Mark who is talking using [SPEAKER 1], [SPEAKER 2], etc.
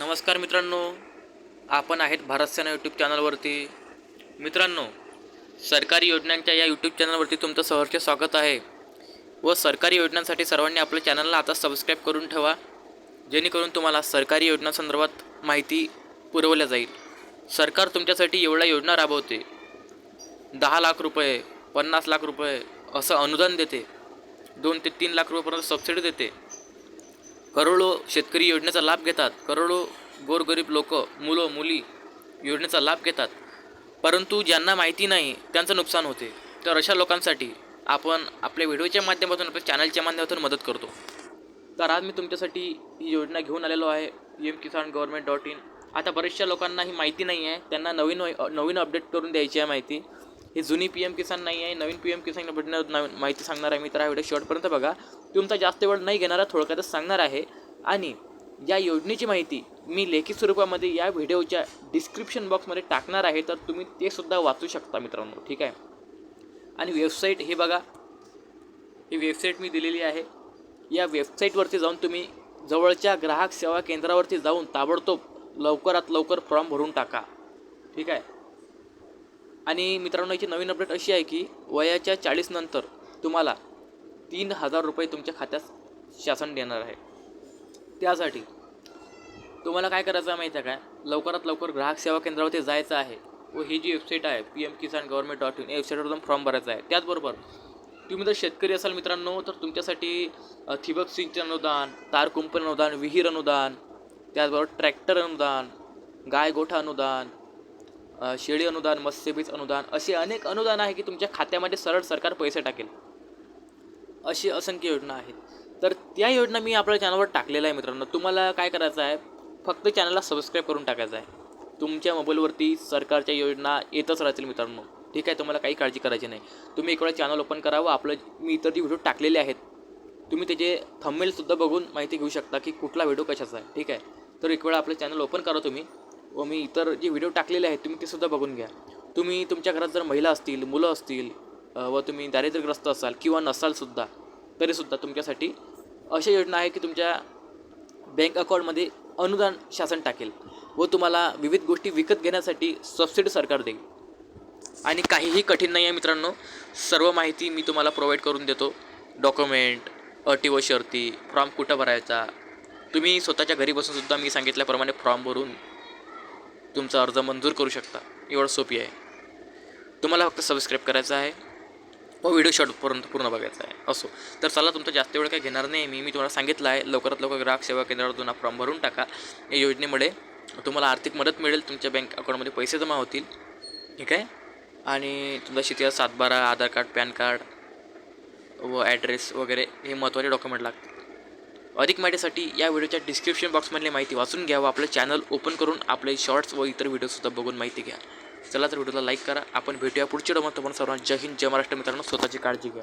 [SPEAKER 1] नमस्कार मित्रांनो आपण आहेत भारत सेना यूट्यूब चॅनलवरती मित्रांनो सरकारी योजनांच्या या यूट्यूब चॅनलवरती तुमचं सहर्ष स्वागत आहे. व सरकारी योजनांसाठी सर्वांनी आपल्या चॅनलला आता सबस्क्राईब करून ठेवा जेणेकरून तुम्हाला सरकारी योजनांसंदर्भात माहिती पुरवल्या जाईल. सरकार तुमच्यासाठी एवढ्या योजना राबवते. दहा लाख रुपये पन्नास लाख रुपये असं अनुदान देते. दोन ते तीन लाख रुपयेपर्यंत सबसिडी देते. करोडो शेतकरी योजनेचा लाभ घेतात. करोडो गोरगरीब लोक मुलं मुली योजनेचा लाभ घेतात. परंतु ज्यांना माहिती नाही त्यांचं नुकसान होते. तर अशा लोकांसाठी आपण आपल्या व्हिडिओच्या माध्यमातून आपल्या चॅनलच्या माध्यमातून मदत करतो. तर आज मी तुमच्यासाठी ही योजना घेऊन आलेलो आहे P M Kisan government dot in. आता बऱ्याचशा लोकांना ही माहिती नाही आहे त्यांना नवीन नवीन अपडेट करून द्यायची आहे माहिती. ही जुनी पी एम किसान नाही आहे नवीन पी एम किसान भेटणार नवीन माहिती सांगणार आहे मी तर हा व्हिडिओ शेवटपर्यंत बघा. तुमचा जास्त वेळ नाही घेणारा थोडक्यातच सांगणार आहे. आणि या योजनेची माहिती मी लेखी स्वरूपामध्ये या व्हिडिओच्या डिस्क्रिप्शन बॉक्समध्ये टाकणार आहे तर तुम्ही ते सुद्धा वाचू शकता मित्रांनो ठीक आहे? आणि वेबसाईट हे बघा. ही वेबसाईट मी दिलेली आहे. या वेबसाईटवरती जाऊन तुम्ही जवळच्या ग्राहक सेवा केंद्रावरती जाऊन ताबडतोब लवकरात लवकर फॉर्म भरून टाका ठीक आहे? आणि मित्रांनो याची नवीन अपडेट अशी आहे की वयाच्या चाळीसनंतर तुम्हाला तीन हजार रुपये तुमच्या खात्यात शासन देणार आहे. त्यासाठी तुम्हाला काय करायचं आहे माहिती आहे काय लवकरात लवकर ग्राहक सेवा केंद्रावरती जायचं आहे व ही जी वेबसाईट आहे P M Kisan government dot in या वेबसाईटवर जाऊन फॉर्म भरायचा आहे. त्याचबरोबर तुम्ही जर शेतकरी असाल मित्रांनो तर तुमच्यासाठी ठिबक सिंचन अनुदान तार कुंपण अनुदान विहीर अनुदान त्याचबरोबर ट्रॅक्टर अनुदान गाय गोठा अनुदान शेळी अनुदान मत्स्यबीज अनुदान असे अनेक अनुदान आहे की तुमच्या खात्यामध्ये सरळ सरकार पैसे टाकेल. अशी असंख्य योजना आहेत. तर त्या योजना मी आपल्या चॅनलवर टाकलेल्या आहे मित्रांनो. तुम्हाला काय करायचं आहे? फक्त चॅनलला सबस्क्राईब करून टाकायचं आहे. तुमच्या मोबाईलवरती सरकारच्या योजना येतच राहतील मित्रांनो. ठीक आहे? तुम्हाला काही काळजी करायची नाही. तुम्ही एक वेळा चॅनल ओपन करा व आपलं मी इतर जे व्हिडिओ टाकलेले आहेत तुम्ही त्याचे थंबेलसुद्धा बघून माहिती घेऊ शकता की कुठला व्हिडिओ कशाचा आहे. ठीक आहे? तर एक वेळा आपलं चॅनल ओपन करा तुम्ही. व मी इतर जे व्हिडिओ टाकलेले आहेत तुम्ही ते सुद्धा बघून घ्या. तुम्ही तुमच्या घरात जर महिला असतील मुलं असतील व तुम्ही दारिद्र्यग्रस्त असाल किंवा नसालसुद्धा तरीसुद्धा तुमच्यासाठी अशा योजना आहे की तुमच्या बँक अकाउंटमध्ये अनुदान शासन टाकेल व तुम्हाला विविध गोष्टी विकत घेण्यासाठी सबसिडी सरकार देईल. आणि काहीही कठीण नाही आहे मित्रांनो सर्व माहिती मी तुम्हाला प्रोव्हाइड करून देतो. डॉक्युमेंट अटी व शर्ती फॉर्म कुठं भरायचा तुम्ही स्वतःच्या घरी बसूनसुद्धा मी सांगितल्याप्रमाणे फॉर्म भरून तुमचा अर्ज मंजूर करू शकता. एवढं सोपी आहे. तुम्हाला फक्त सबस्क्राईब करायचं आहे. व व्हिडिओ शॉर्टपर्यंत पूर्ण बघायचा आहे. असो. तर चला तुमचा जास्त वेळ काही घेणार नाही. मी मी तुम्हाला सांगितलं आहे. लवकरात लवकर ग्राहक सेवा केंद्रातून हा फॉर्म भरून टाका. या योजनेमुळे तुम्हाला आर्थिक मदत मिळेल. तुमच्या बँक अकाउंटमध्ये पैसे जमा होतील. ठीक आहे? आणि तुमचा शेतीचा सातबारा आधार कार्ड पॅन कार्ड व ॲड्रेस वगैरे हे महत्त्वाचे डॉक्युमेंट लागतील. अधिक माहितीसाठी या व्हिडिओच्या डिस्क्रिप्शन बॉक्समधली माहिती वाचून घ्या व आपलं चॅनल ओपन करून आपले शॉर्ट्स व इतर व्हिडिओसुद्धा बघून माहिती घ्या. चला तर व्हिडिओला लाईक करा. आपण भेटूया पुढच्या डोमात तुम्हाला सर्वांना जय हिंद जय महाराष्ट्र मित्रांनो. स्वतःची काळजी घ्या.